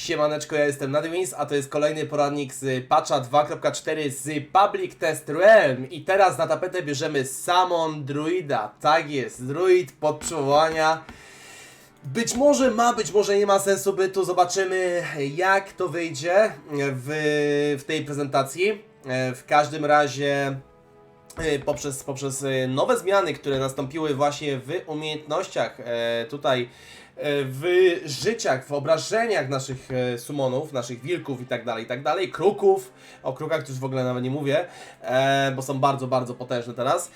Siemaneczko, ja jestem Nadywins, a to jest kolejny poradnik z patcha 2.4 z Public Test Realm i teraz na tapetę bierzemy Samon Druida, tak jest, druid podprzewołania. Być może ma, być może nie ma sensu bytu, zobaczymy jak to wyjdzie w, w tej prezentacji. E, W każdym razie e, poprzez, poprzez e, nowe zmiany, które nastąpiły właśnie w umiejętnościach tutaj w życiach, w obrażeniach naszych e, sumonów, naszych wilków i tak dalej, i tak dalej, kruków, o krukach już w ogóle nawet nie mówię, e, bo są bardzo, bardzo potężne teraz.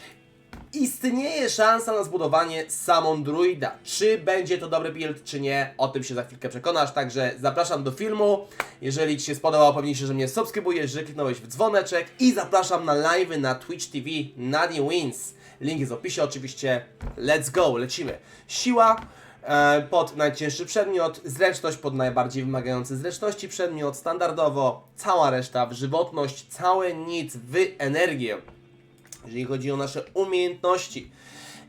Istnieje szansa na zbudowanie samon druida. Czy będzie to dobry build, czy nie, o tym się za chwilkę przekonasz, także zapraszam do filmu. Jeżeli Ci się spodobał, upewnij się, że mnie subskrybujesz, że kliknąłeś w dzwoneczek i zapraszam na live na Twitch TV Nadi Wins. Link jest w opisie oczywiście. Let's go, lecimy. Siła e, pod najcięższy przedmiot, zręczność pod najbardziej wymagający zręczności przedmiot, standardowo, cała reszta w żywotność, całe nic w energię jeżeli chodzi o nasze umiejętności.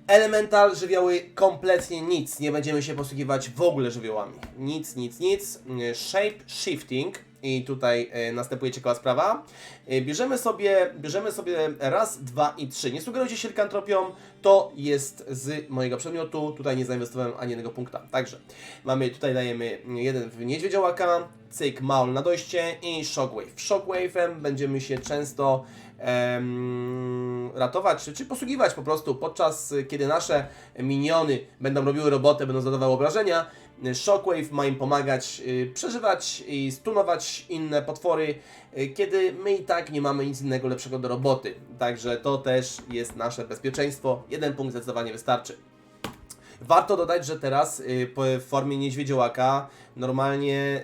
Elemental, żywioły, kompletnie nic. Nie będziemy się posługiwać w ogóle żywiołami. Nic, nic, nic. Y, Shape shifting. I tutaj y, następuje ciekawa sprawa. Y, bierzemy sobie, bierzemy sobie raz, dwa i trzy. Nie sugerujcie się likantropią, to jest z mojego przedmiotu. Tutaj nie zainwestowałem ani jednego punkta. Także mamy, tutaj dajemy jeden w niedźwiedziołaka, cyk, maul na dojście i shockwave. Shockwave'em będziemy się często em, ratować, czy, czy posługiwać po prostu podczas kiedy nasze miniony będą robiły robotę, będą zadawały obrażenia. Y, Shockwave ma im pomagać y, przeżywać i stunować inne potwory, y, kiedy my i tak nie mamy nic innego lepszego do roboty. Także to też jest nasze bezpieczeństwo. Jeden punkt zdecydowanie wystarczy. Warto dodać, że teraz w formie niedźwiedziołaka normalnie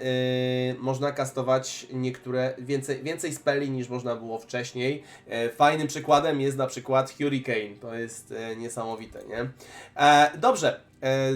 można kastować niektóre więcej, więcej speli niż można było wcześniej. E, fajnym przykładem jest na przykład Hurricane. To jest e, niesamowite, nie? E, dobrze,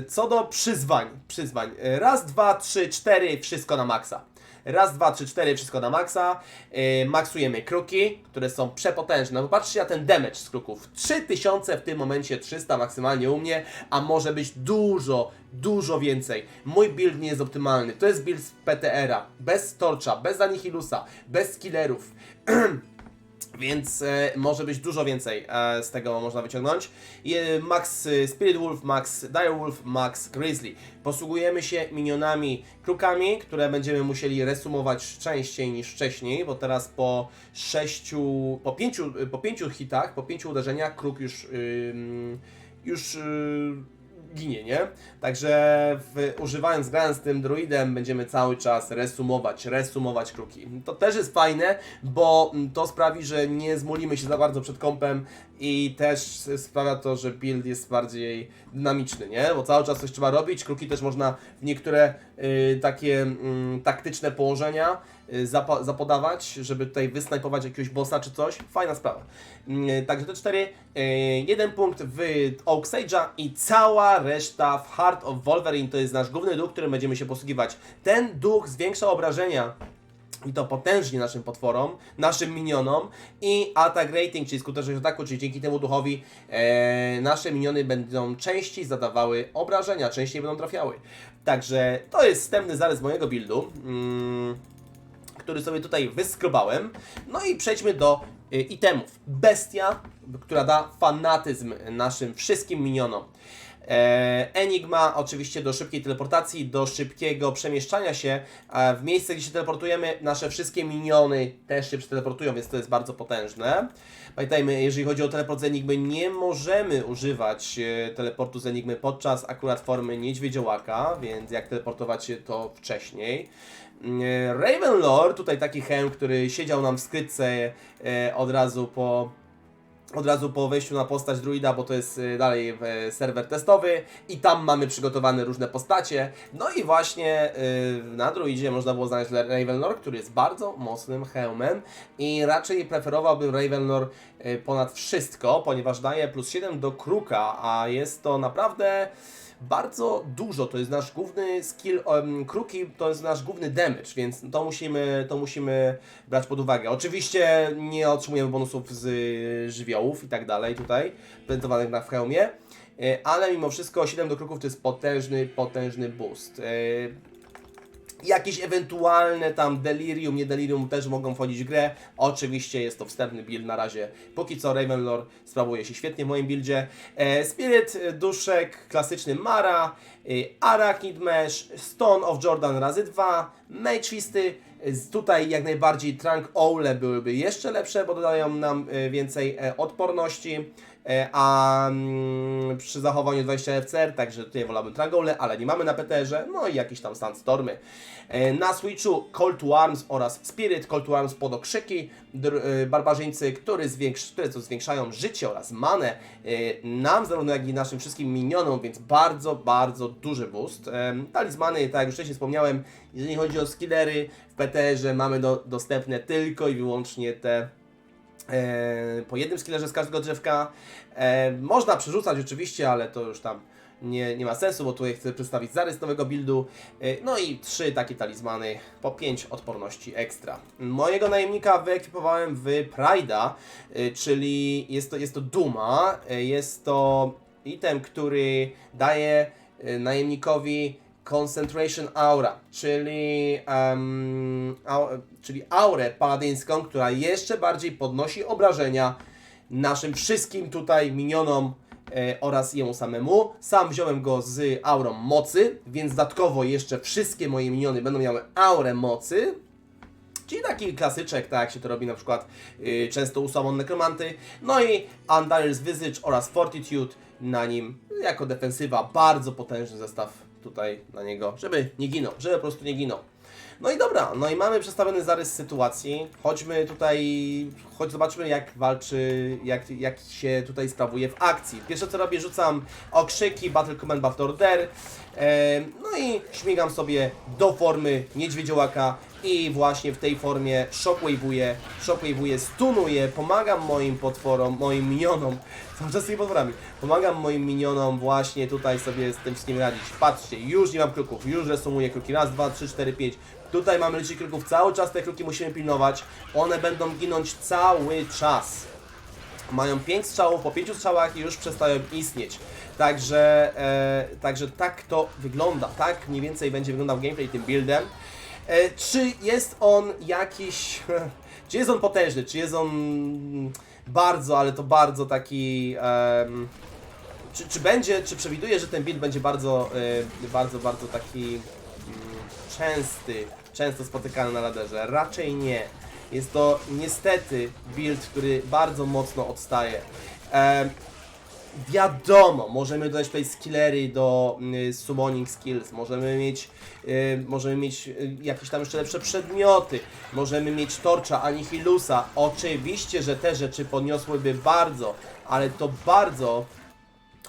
co do przyzwań. przyzwań. E, Raz, dwa, trzy, cztery, wszystko na maksa. Raz, dwa, trzy, cztery, wszystko na maksa. Yy, maksujemy kruki, które są przepotężne. Popatrzcie na ten damage z kruków. 3000 w tym momencie, 300 maksymalnie u mnie, a może być dużo, dużo więcej. Mój build nie jest optymalny. To jest build z PTR-a. Bez Torcha, bez Anihilusa, bez killerów. Więc e, może być dużo więcej e, z tego można wyciągnąć. E, max e, Spirit Wolf, Max Direwolf, Max Grizzly. Posługujemy się minionami krukami, które będziemy musieli resumować częściej niż wcześniej, bo teraz po sześciu, po pięciu, po hitach, po pięciu uderzeniach kruk już, już yy, ginie, nie? Także w, używając, grając tym druidem będziemy cały czas resumować, resumować kruki. To też jest fajne, bo to sprawi, że nie zmulimy się za bardzo przed kąpem i też sprawia to, że build jest bardziej dynamiczny, nie? Bo cały czas coś trzeba robić, kruki też można w niektóre y, takie mm, taktyczne położenia y, zapa- zapodawać, żeby tutaj wysnajpować jakiegoś bossa czy coś. Fajna sprawa. Mm, Także te cztery, y, jeden punkt w Oak Sage'a i cała reszta w Heart of Wolverine to jest nasz główny duch, którym będziemy się posługiwać. Ten duch zwiększa obrażenia i to potężnie naszym potworom, naszym minionom i attack rating, czyli skuteczność ataku, czyli dzięki temu duchowi e, nasze miniony będą częściej zadawały obrażenia, częściej będą trafiały. Także to jest wstępny zarys mojego buildu. Mm który sobie tutaj wyskrobałem. No i przejdźmy do y, itemów. Bestia, która da fanatyzm naszym wszystkim minionom. E, Enigma oczywiście do szybkiej teleportacji, do szybkiego przemieszczania się. A w miejsce, gdzie się teleportujemy, nasze wszystkie miniony też się przeteleportują, więc to jest bardzo potężne. Pamiętajmy, jeżeli chodzi o teleport z Enigmy, nie możemy używać e, teleportu z Enigmy podczas akurat formy niedźwiedziołaka, więc jak teleportować się to wcześniej. E, Ravenlord, tutaj taki hełm, który siedział nam w skrytce od razu po od razu po wejściu na postać druida, bo to jest y, dalej e, serwer testowy i tam mamy przygotowane różne postacie. No i właśnie y, na druidzie można było znaleźć Ravenlord, który jest bardzo mocnym hełmem i raczej preferowałbym Ravenlord y, ponad wszystko, ponieważ daje plus 7 do kruka, a jest to naprawdę bardzo dużo. To jest nasz główny skill. Um, kruki to jest nasz główny damage, więc to musimy, to musimy brać pod uwagę. Oczywiście nie otrzymujemy bonusów z y, żywiołów i tak dalej tutaj, prezentowanych na hełmie. y, Ale mimo wszystko 7 do kruków to jest potężny, potężny boost. Y, Jakieś ewentualne tam delirium, nie delirium też mogą wchodzić w grę. Oczywiście jest to wstępny build na razie. Póki co Ravenlord sprawuje się świetnie w moim buildzie. E, Spirit, e, Duszek, klasyczny Mara, e, Arachnid Mesh, Stone of Jordan razy 2, Mage Fisty. Tutaj jak najbardziej Trunk Owl byłyby jeszcze lepsze, bo dodają nam więcej odporności. E, a mm, przy zachowaniu 20 FCR, także tutaj wolałbym Trangole, ale nie mamy na PTR-ze, no i jakieś tam Sandstormy. E, na Switchu to Arms oraz Spirit, to Arms pod okrzyki, e, barbarzyńcy, które, zwiększ, które zwiększają życie oraz manę nam, zarówno jak i naszym wszystkim minionom, więc bardzo, bardzo duży boost. Talizmany, tak jak już wcześniej wspomniałem, jeżeli chodzi o skillery, w PTR-ze mamy do, dostępne tylko i wyłącznie te po jednym skillerze z każdego drzewka. E, można przerzucać oczywiście, ale to już tam nie, nie ma sensu, bo tutaj chcę przedstawić zarys nowego buildu. E, no i trzy takie talizmany po 5 odporności ekstra. Mojego najemnika wyekwipowałem w Pride'a, e, czyli jest to, jest to Duma. E, jest to item, który daje e, najemnikowi Concentration Aura, czyli, em, au, czyli aurę paladyńską, która jeszcze bardziej podnosi obrażenia naszym wszystkim tutaj minionom e, oraz jemu samemu. Sam wziąłem go z aurą mocy, więc dodatkowo jeszcze wszystkie moje miniony będą miały aurę mocy. Czyli taki klasyczek, tak jak się to robi na przykład y, często u Summon Nekromanty. No i Undyer's Visage oraz Fortitude na nim jako defensywa. Bardzo potężny zestaw tutaj na niego, żeby nie ginął, żeby po prostu nie ginął. No i dobra, no i mamy przedstawiony zarys sytuacji. Chodźmy tutaj, choć zobaczmy jak walczy, jak, jak się tutaj sprawuje w akcji. Pierwsze co robię, rzucam okrzyki Battle Command Buff Order. E, no i śmigam sobie do formy niedźwiedziołaka i właśnie w tej formie shockwave'uję, shockwave'uję, stunuję, pomagam moim potworom, moim minionom, cały czas tymi potworami, pomagam moim minionom właśnie tutaj sobie z tym wszystkim radzić. Patrzcie, już nie mam kruków, już resumuję kruki, raz, dwa, trzy, cztery, pięć. Tutaj mamy liczyć kruków, cały czas te kruki musimy pilnować, one będą ginąć cały czas mają 5 strzałów, po 5 strzałach już przestają istnieć. Także, e, także tak to wygląda, tak mniej więcej będzie wyglądał gameplay tym buildem. E, czy jest on jakiś, czy jest on potężny, czy jest on bardzo, ale to bardzo taki, em, czy, czy będzie, czy przewiduję, że ten build będzie bardzo, e, bardzo, bardzo taki mm, częsty, często spotykany na laderze? Raczej nie. Jest to niestety build, który bardzo mocno odstaje. Wiadomo, możemy dodać tutaj skillery do y, summoning skills, możemy mieć, y, możemy mieć y, jakieś tam jeszcze lepsze przedmioty, możemy mieć torcza, anihilusa. Oczywiście, że te rzeczy podniosłyby bardzo, ale to bardzo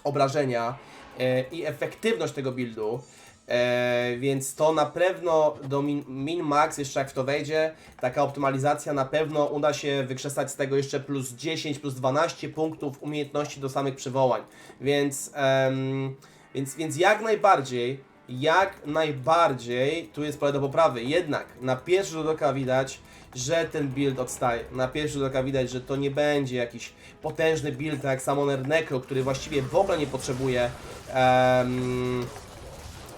obrażenia e, i efektywność tego buildu. E, więc to na pewno do min, min max, jeszcze jak w to wejdzie, taka optymalizacja na pewno uda się wykrzesać z tego jeszcze plus 10, plus 12 punktów umiejętności do samych przywołań. Więc, em, więc, więc jak najbardziej, jak najbardziej tu jest pole do poprawy. Jednak na pierwszy rzut oka widać, że ten build odstaje. Na pierwszy rzut oka widać, że to nie będzie jakiś potężny build tak jak Summoner Necro, który właściwie w ogóle nie potrzebuje em,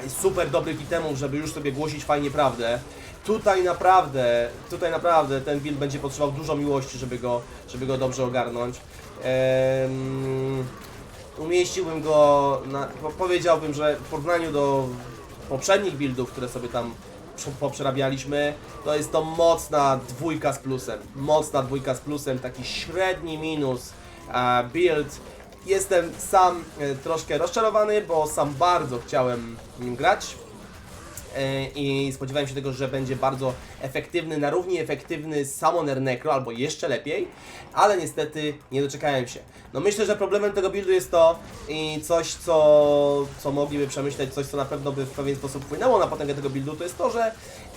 super dobrych itemów, żeby już sobie głosić fajnie prawdę. Tutaj naprawdę, tutaj naprawdę ten build będzie potrzebował dużo miłości, żeby go, żeby go dobrze ogarnąć. Umieściłbym go, na, po- powiedziałbym, że w porównaniu do poprzednich buildów, które sobie tam prze- poprzerabialiśmy, to jest to mocna dwójka z plusem. Mocna dwójka z plusem, taki średni minus e, build. Jestem sam e, troszkę rozczarowany, bo sam bardzo chciałem nim grać. E, i spodziewałem się tego, że będzie bardzo efektywny, na równi efektywny Summoner Necro, albo jeszcze lepiej, ale niestety nie doczekałem się. No myślę, że problemem tego buildu jest to i coś, co, co mogliby przemyśleć, coś, co na pewno by w pewien sposób wpłynęło na potęgę tego buildu, to jest to, że,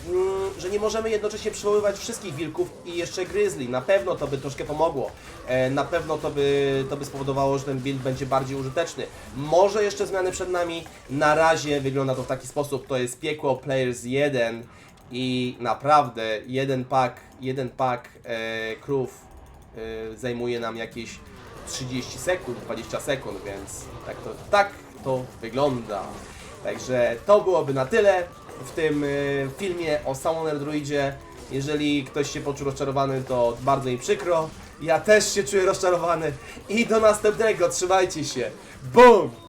mm, że nie możemy jednocześnie przywoływać wszystkich wilków i jeszcze grizzly. Na pewno to by troszkę pomogło. E, na pewno to by, to by spowodowało, że ten build będzie bardziej użyteczny. Może jeszcze zmiany przed nami. Na razie wygląda to w taki sposób. To jest piekło Players 1 i naprawdę jeden pack, jeden pack e, krów e, zajmuje nam jakieś 30 sekund, 20 sekund, więc tak to, tak to wygląda. Także to byłoby na tyle. w tym y, filmie o Summoner Druidzie. Jeżeli ktoś się poczuł rozczarowany, to bardzo mi przykro. Ja też się czuję rozczarowany. I do następnego, trzymajcie się. BUM!